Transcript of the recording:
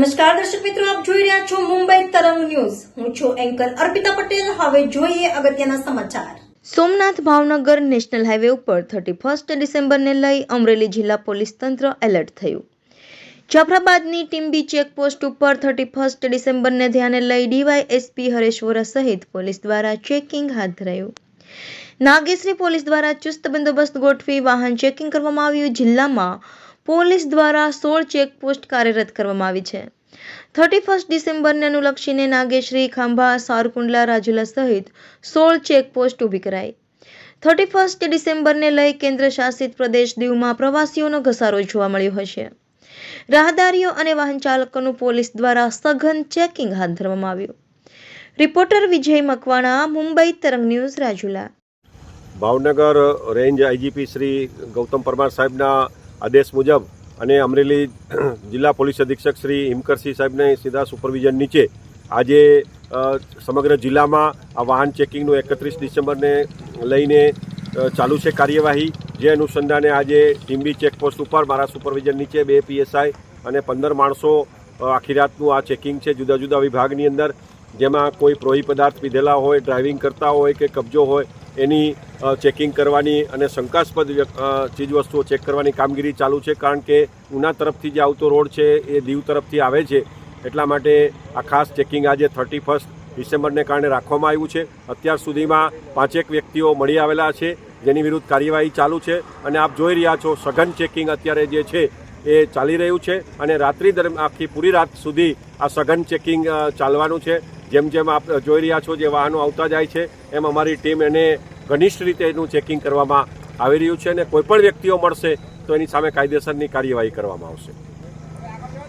નમસ્કાર દર્શક મિત્રો, આપ જોઈ રહ્યા છો મુંબઈ તરંગ ન્યૂઝ. હું છું એન્કર અર્પિતા પટેલ. હવે જોઈએ અગત્યના સમાચાર. સોમનાથ ભાવનગર નેશનલ હાઈવે ઉપર થર્ટી ફર્સ્ટ ડિસેમ્બરને લઈ અમરેલી જિલ્લા પોલીસ તંત્ર એલર્ટ થયું. જાફરાબાદની ટીમ્બી ચેકપોસ્ટ ઉપર થર્ટી ફર્સ્ટ ડિસેમ્બરને ધ્યાને લઈ ડીવાયએસપી હરેશ વોરા સહિત પોલીસ દ્વારા ચેકિંગ હાથ ધરાયું. નાગેશ્રી પોલીસ દ્વારા ચુસ્ત બંદોબસ્ત ગોઠવી વાહન ચેકિંગ કરવામાં આવ્યું. જિલ્લામાં પોલીસ દ્વારા સોળ ચેકપોસ્ટ કાર્યરત કરવામાં આવી છે. થર્ટી ફર્સ્ટ ડિસેમ્બરને અનુલક્ષીને નાગેશ્રી, ખાંભા, સારકુંડલા, રાજુલા સહિત સોળ ચેકપોસ્ટ ઊભી કરાઈ. થર્ટી ફર્સ્ટ ડિસેમ્બરને લઈ કેન્દ્ર શાસિત પ્રદેશ દીવમાં પ્રવાસીઓનો ઘસારો જોવા મળ્યો હશે. રાહદારીઓ અને વાહન ચાલકોનું પોલીસ દ્વારા સઘન ચેકિંગ હાથ ધરવામાં આવ્યું. Reporter Vijay Makwana, Mumbai Tarang news Rajula. Bhavnagar range IGP Shri Gautam Parmar સાહેબના આદેશ મુજબ અને અમરેલી જિલ્લા પોલીસ અધિક્ષક શ્રી હિમકરસિંહ સાહેબને સીધા સુપરવિઝન નીચે આજે સમગ્ર જિલ્લામાં આ વાહન ચેકિંગનું એકત્રીસ ડિસેમ્બરને લઈને ચાલુ છે કાર્યવાહી. જે અનુસંધાને આજે ટીમ્બી ચેકપોસ્ટ ઉપર, મારા સુપરવિઝન નીચે બે પીએસઆઈ અને પંદર માણસો આખી રાતનું આ ચેકિંગ છે જુદા જુદા વિભાગની અંદર, જેમાં કોઈ પ્રોહી પદાર્થ પીધેલા હોય, ડ્રાઇવિંગ કરતા હોય કે કબજો હોય એની ચેકિંગ કરવાની અને શંકાસ્પદ ચીજવસ્તુઓ ચેક કરવાની કામગીરી ચાલુ છે, કારણ કે ઉના તરફથી જે આવતો રોડ છે એ દીવ તરફથી આવે છે. એટલા માટે આ ખાસ ચેકિંગ આજે થર્ટી ફર્સ્ટ ડિસેમ્બરને કારણે રાખવામાં આવ્યું છે. અત્યાર સુધીમાં પાંચેક વ્યક્તિઓ મળી આવેલા છે, જેની વિરુદ્ધ કાર્યવાહી ચાલુ છે. અને આપ જોઈ રહ્યા છો, સઘન ચેકિંગ અત્યારે જે છે એ ચાલી રહ્યું છે. અને રાત્રિ દરમિયાન, આખી પૂરી રાત સુધી આ સઘન ચેકિંગ ચાલવાનું છે. જેમ જેમ આપ જોઈ રહ્યા છો જે વાહનો આવતા જાય છે, એમ અમારી ટીમ એને ઘનિષ્ઠ રીતે એનું ચેકિંગ કરવામાં આવી રહ્યું છે અને કોઈપણ વ્યક્તિઓ મળશે તો એની સામે કાયદેસરની કાર્યવાહી કરવામાં આવશે.